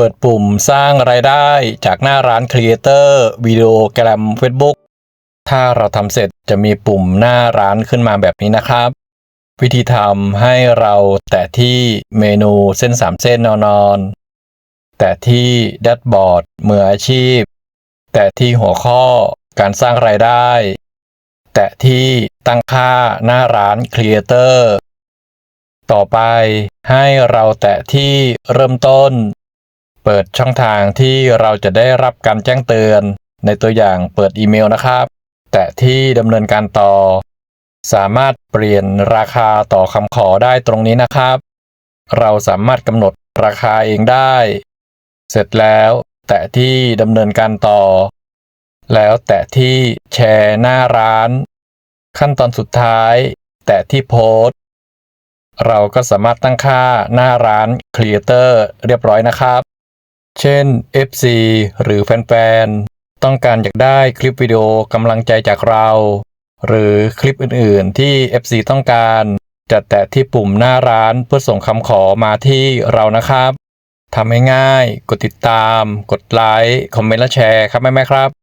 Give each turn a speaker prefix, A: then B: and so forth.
A: เปิดปุ่มสร้างรายได้จากหน้าร้าน Creator วิดีโอแกรม Facebook ถ้าเราทำเสร็จจะมีปุ่มหน้าร้านขึ้นมาแบบนี้นะครับ วิธีทำให้เราแตะที่เมนูเส้น 3 เส้นนอนๆแตะที่แดชบอร์ดมืออาชีพ แตะที่หัวข้อการสร้างรายได้ แตะที่ตั้งค่าหน้าร้าน Creator ต่อไปให้เราแตะที่เริ่มต้น เปิดช่องทางที่เราจะได้รับการแจ้งเตือน ในตัวอย่างเปิดอีเมลนะครับ แตะที่ดำเนินการต่อ สามารถเปลี่ยนราคาต่อคำขอได้ตรงนี้นะครับ เราสามารถกำหนดราคาเองได้ เสร็จแล้วแตะที่ดำเนินการต่อ แล้วแตะที่แชร์หน้าร้าน ขั้นตอนสุดท้าย แตะที่โพสต์ เราก็สามารถตั้งค่าหน้าร้าน Creator เรียบร้อยนะครับ เช่น FC หรือแฟนๆ ต้องการอยากได้คลิปวิดีโอกำลังใจจากเรา หรือคลิปอื่นๆ ที่ FC ต้องการ จะแตะที่ปุ่มหน้าร้านเพื่อส่งคำขอมาที่เรานะครับทำให้ง่าย กดติดตาม กดไลค์ คอมเมนต์และแชร์ครับแม่ๆครับ